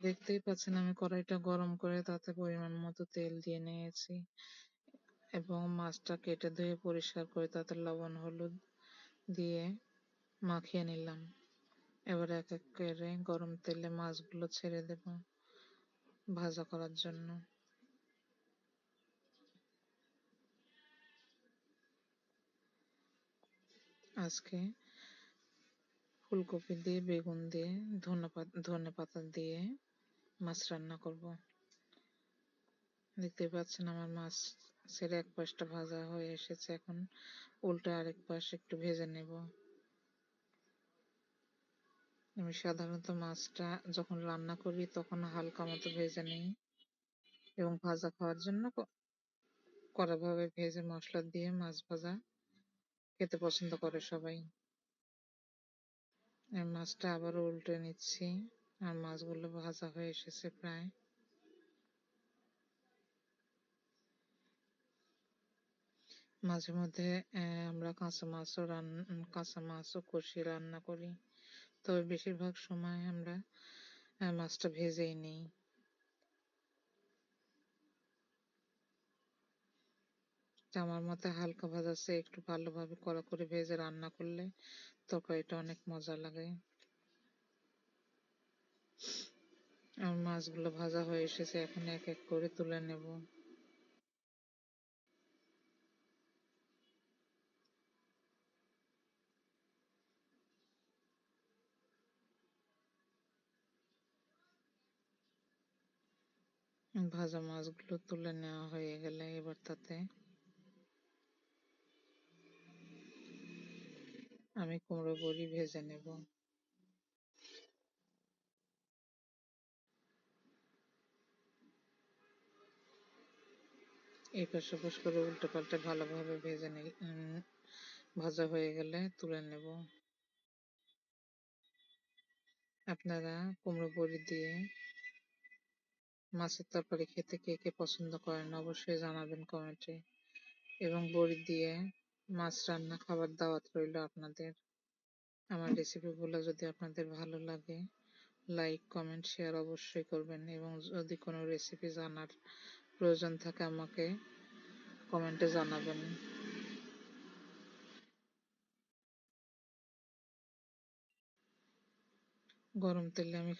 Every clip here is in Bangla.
দেখতেই পাচ্ছেন আমি কড়াইটা গরম করে তাতে পরিমাণ মতো তেল দিয়ে নিয়েছি এবং মাছটা কেটে ধুয়ে পরিষ্কার করে তাতে লবণ, হলুদ দিয়ে মাখিয়ে নিলাম। এবার এক এক করে গরম তেলে মাছগুলো ছেড়ে দেব ভাজা করার জন্য। আজকে ফুলকপি দিয়ে, বেগুন দিয়ে, ধনে ধনে পাতা দিয়ে মাছ রান্না করব। দেখতে পাচ্ছেন আমার মাছ ছেড়ে এক পাশটা ভাজা হয়ে এসেছে। এখন উল্টে আরেক পাশ একটু ভেজে নেব। আমি সাধারণত মাছটা যখন রান্না করি তখন হালকা মতো ভেজে নিই এবং ভাজা খাওয়ার জন্য কড়াভাবে ভেজে মশলা দিয়ে মাছ ভাজা খেতে পছন্দ করে সবাই। মাছটা আবার উল্টে নিচ্ছি। আর মাছগুলো ভাজা হয়ে এসেছে প্রায়। মাঝে মধ্যে আমরা কাঁচা মাছও রান্না কাঁচা মাছও কষিয়ে রান্না করি। তবে বেশিরভাগ সময় আমরা মাছটা ভেজেই নিই। আমার মতে হালকা ভাজাচ্ছে একটু ভালোভাবে কড়া করে ভেজে রান্না করলে তরকারিটা অনেক মজা লাগে। আমার মাছগুলো ভাজা হয়ে এসেছে, এখন এক এক করে তুলে নেব। ভাজা মাছগুলো তুলে নেওয়া হয়ে গেলে এবার তাতে আমি কুমড়ো বড়ি ভেজে নেব। এই পাশে ওপাশ করে উল্টে পাল্টে ভালোভাবে ভেজে নি ভাজা হয়ে গেলে তুলে নেব। আপনারা কুমড়ো বড়ি দিয়ে মাছের তরকারি খেতে কে কে পছন্দ করেন অবশ্যই জানাবেন কমেন্টে। এবং বড়ি দিয়ে মাছ রান্না, খাবার দাওয়াত রইল আপনাদের। আমার রেসিপিগুলো যদি আপনাদের ভালো লাগে লাইক কমেন্ট শেয়ার অবশ্যই করবেন এবং যদি কোনো রেসিপি জানার প্রয়োজন থাকে আমাকে কমেন্টে জানাবেন। গরম তেলে আমি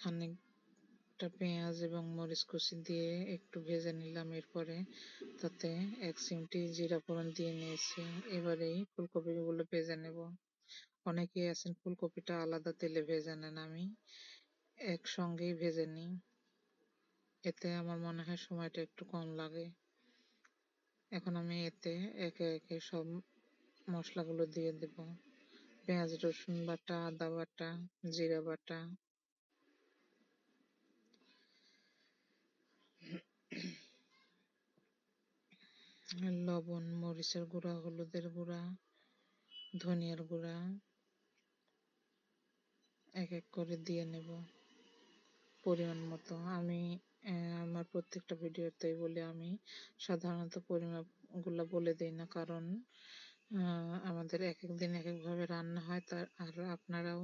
খানিকটা পেঁয়াজ এবং মরিচ কুচি দিয়ে একটু ভেজে নিলাম এরপরে। তাতে এক চিমটি জিরা ফোড়ন দিয়ে নিয়েছি। এবারে ফুলকপিগুলো ভেজে নেব। অনেকেই আছেন ফুলকপিটা আলাদা তেলে ভেজে নেন, আমি একসঙ্গেই ভেজে নিই। এতে আমার মনে হয় সময়টা একটু কম লাগে। এখন আমি এতে একে একে সব মশলাগুলো দিয়ে দেব। পেঁয়াজ, রসুন বাটা, আদা বাটা, জিরা বাটা লবণ, মরিচের গুঁড়া, হলুদের গুঁড়া, ধনিয়ার গুঁড়া এক এক করে দিয়ে নেব পরিমাণ মতো। আমি আমার প্রত্যেকটা ভিডিওতেই বলে আমি, সাধারণত পরিমাপগুলো বলে দিই না, কারণ আমাদের এক এক দিন এক একভাবে রান্না হয়, তার, আর আপনারাও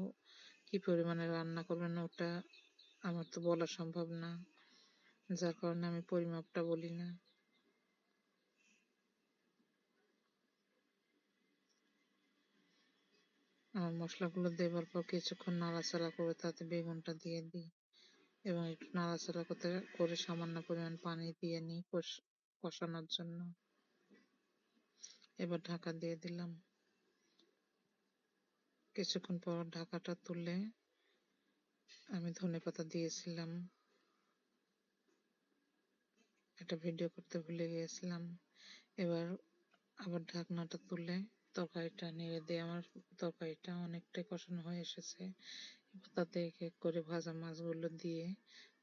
কি পরিমাণে রান্না করবেন ওটা আমার তো বলা সম্ভব না। যার কারণে আমি পরিমাপটা বলি না। আমার মশলাগুলো দেবার পর কিছুক্ষণ নাড়াচাড়া করে তাতে বেগুনটা দিয়ে দিই এবং একটু নাড়াচাড়া করতে, করে সামান্য পরিমাণ পানি দিয়ে নিই কষানোর জন্য। এবার ঢাকা দিয়ে দিলাম। কিছুক্ষণ পর ঢাকাটা তুলে আমি ধনে পাতা দিয়েছিলাম। একটা ভিডিও করতে ভুলে গিয়েছিলাম এবার আবার ঢাকনাটা তুলে তরকারিটা নেড়ে দিয়ে আমার তরকারিটা অনেকটাই কষানো হয়ে এসেছে। তাতে এক এক করে ভাজা মাছগুলো দিয়ে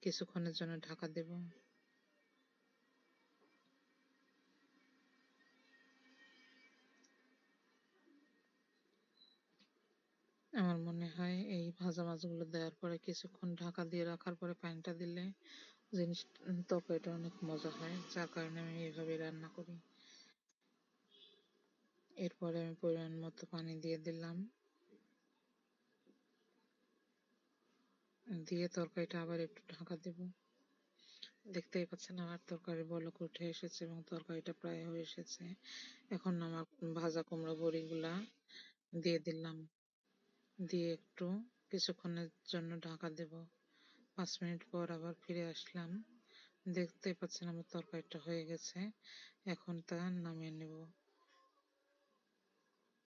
কিছুক্ষণের জন্য ঢাকা দেব। আমার মনে হয় এই ভাজা মাছগুলো দেওয়ার পরে কিছুক্ষণ ঢাকা দিয়ে রাখার পরে পানিটা দিলে জিনিস তরকারিটা অনেক মজা হয়, যার কারণে আমি এইভাবে রান্না করি। এরপরে আমি পরিমাণ মতো পানি দিয়ে দিলাম। দিয়ে তরকারিটা আবার একটু ঢাকা দেব। দেখতেই পাচ্ছেন আমার তরকারি বলক উঠে এসেছে এবং তরকারিটা প্রায় হয়ে এসেছে। এখন আমার ভাজা কুমড়ো বড়িগুলা দিয়ে দিলাম। দিয়ে একটু কিছুক্ষণের জন্য ঢাকা দেব। পাঁচ মিনিট পর আবার ফিরে আসলাম। দেখতেই পাচ্ছেন আমার তরকারিটা হয়ে গেছে। এখন তা নামিয়ে নেব।